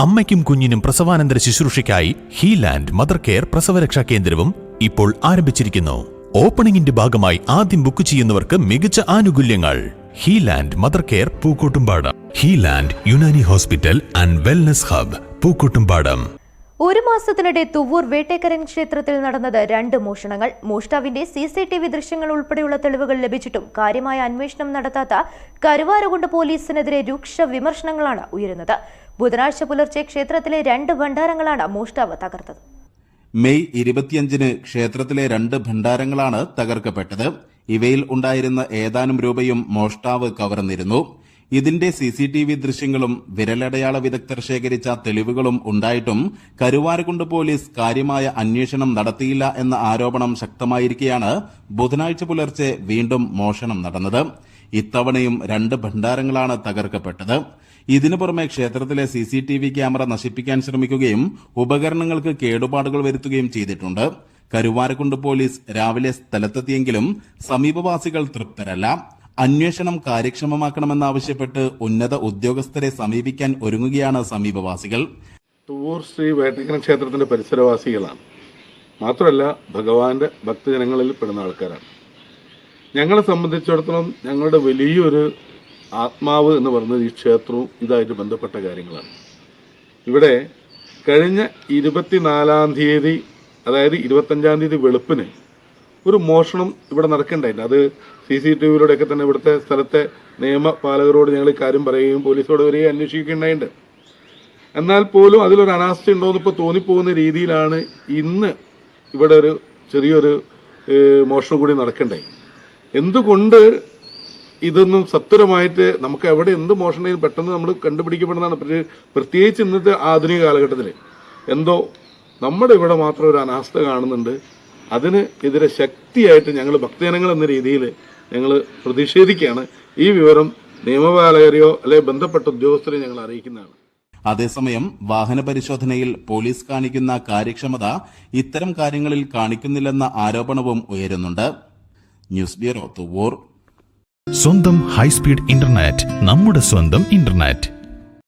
അമ്മയ്ക്കും കുഞ്ഞിനും പ്രസവാനന്തര ശുശ്രൂഷയ്ക്കായി ഹീലാൻഡ് mother care പ്രസവരക്ഷാ കേന്ദ്രവും ഇപ്പോൾ ആരംഭിച്ചിരിക്കുന്നു. ഓപ്പണിംഗിന്റെ ഭാഗമായി ആദ്യം ബുക്ക് ചെയ്യുന്നവർക്ക് മികച്ച ആനുകൂല്യങ്ങൾ. Healand mother care Pookkottumpadam. Healand Unani hospital and wellness hub Pookkottumpadam. ഒരു മാസത്തിനിടെ തുവ്വൂർ വേട്ടേക്കരൻ ക്ഷേത്രത്തിൽ നടന്നത് രണ്ട് മോഷണങ്ങൾ. മോഷ്ടാവിന്റെ സി സി ടി വി ദൃശ്യങ്ങൾ ഉൾപ്പെടെയുള്ള തെളിവുകൾ ലഭിച്ചിട്ടും കാര്യമായ അന്വേഷണം നടത്താത്ത കരുവാരകുണ്ട് പോലീസിനെതിരെ രൂക്ഷ വിമർശനങ്ങളാണ് ഉയരുന്നത്. ബുധനാഴ്ച പുലർച്ചെ ക്ഷേത്രത്തിലെ രണ്ട് ഭണ്ഡാരങ്ങളാണ് മോഷ്ടാവ് തകർത്തത്. മെയ് ഇരുപത്തിയഞ്ചിന് ക്ഷേത്രത്തിലെ രണ്ട് ഭണ്ഡാരങ്ങളാണ് തകർക്കപ്പെട്ടത്. ഇവയിൽ ഉണ്ടായിരുന്ന ഏതാനും രൂപയും മോഷ്ടാവ് കവർന്നിരുന്നു. ഇതിന്റെ സി സി ടി വി ദൃശ്യങ്ങളും വിരലടയാള വിദഗ്ധർ ശേഖരിച്ച തെളിവുകളും ഉണ്ടായിട്ടും കരുവാരക്കുണ്ട് പോലീസ് കാര്യമായ അന്വേഷണം നടത്തിയില്ല എന്ന ആരോപണം ശക്തമായിരിക്കെയാണ് ബുധനാഴ്ച പുലർച്ചെ വീണ്ടും മോഷണം നടന്നത്. ഇത്തവണയും രണ്ട് ഭണ്ഡാരങ്ങളാണ് തകർക്കപ്പെട്ടത്. ഇതിനു പുറമെ ക്ഷേത്രത്തിലെ C C T V camera നശിപ്പിക്കാൻ ശ്രമിക്കുകയും ഉപകരണങ്ങൾക്ക് കേടുപാടുകൾ വരുത്തുകയും ചെയ്തിട്ടുണ്ട്. കരുവാരക്കുണ്ട് പോലീസ് രാവിലെ സ്ഥലത്തെത്തിയെങ്കിലും സമീപവാസികൾ തൃപ്തരല്ല. അന്വേഷണം കാര്യക്ഷമമാക്കണമെന്നാവശ്യപ്പെട്ട് ഉന്നത ഉദ്യോഗസ്ഥരെ സമീപിക്കാൻ ഒരുങ്ങുകയാണ് സമീപവാസികൾ. തൂർ ശ്രീ വേട്ടക്കര ക്ഷേത്രത്തിന്റെ പരിസരവാസികളാണ്. മാത്രമല്ല ഭഗവാന്റെ ഭക്തജനങ്ങളിൽ പെടുന്ന ആൾക്കാരാണ്. ഞങ്ങളെ സംബന്ധിച്ചിടത്തോളം ഞങ്ങളുടെ വലിയൊരു ആത്മാവ് എന്ന് പറയുന്നത് ഈ ക്ഷേത്രവും ഇതായിട്ട് ബന്ധപ്പെട്ട കാര്യങ്ങളാണ്. ഇവിടെ കഴിഞ്ഞ ഇരുപത്തിനാലാം തീയതി അതായത് ഇരുപത്തഞ്ചാം തീയതി വെളുപ്പിന് ഒരു മോഷണം ഇവിടെ നടക്കേണ്ടായില്ല അത് സി സി ടി വിയിലൂടെയൊക്കെ തന്നെ ഇവിടുത്തെ സ്ഥലത്തെ നിയമപാലകരോട് ഞങ്ങൾ ഇക്കാര്യം പറയുകയും പോലീസോട് വരികയും അന്വേഷിക്കുകയുണ്ടായിട്ടുണ്ട്. എന്നാൽ പോലും അതിലൊരു അനാസ്ഥ ഉണ്ടോയെന്ന് ഇപ്പോൾ തോന്നിപ്പോകുന്ന രീതിയിലാണ് ഇന്ന് ഇവിടെ ഒരു ചെറിയൊരു മോഷണം കൂടി നടക്കണ്ടേ എന്തുകൊണ്ട് ഇതൊന്നും സത്വരമായിട്ട് നമുക്ക് എവിടെ എന്ത് മോഷണം പെട്ടെന്ന് നമ്മൾ കണ്ടുപിടിക്കപ്പെടുന്നതാണ് പ്രത്യേകിച്ച് ഇന്നത്തെ ആധുനിക കാലഘട്ടത്തിൽ എന്തോ നമ്മുടെ ഇവിടെ മാത്രം ഒരു അനാസ്ഥ കാണുന്നുണ്ട്. അതിന് എതിരെ ശക്തിയായിട്ട് ഞങ്ങൾ ഭക്തജനങ്ങൾ എന്ന രീതിയിൽ ഞങ്ങൾ പ്രതിഷേധിക്കുകയാണ്. ഈ വിവരം നിയമപാലകരെയോ അല്ലെ ബന്ധപ്പെട്ട ഉദ്യോഗസ്ഥരെയോ ഞങ്ങൾ അറിയിക്കുന്നതാണ്. അതേസമയം വാഹന പരിശോധനയിൽ പോലീസ് കാണിക്കുന്ന കാര്യക്ഷമത ഇത്തരം കാര്യങ്ങളിൽ കാണിക്കുന്നില്ലെന്ന ആരോപണവും ഉയരുന്നുണ്ട്. News bureau Thuvur. സ്വന്തം ഹൈസ്പീഡ് ഇന്റർനെറ്റ് നമ്മുടെ സ്വന്തം ഇന്റർനെറ്റ്.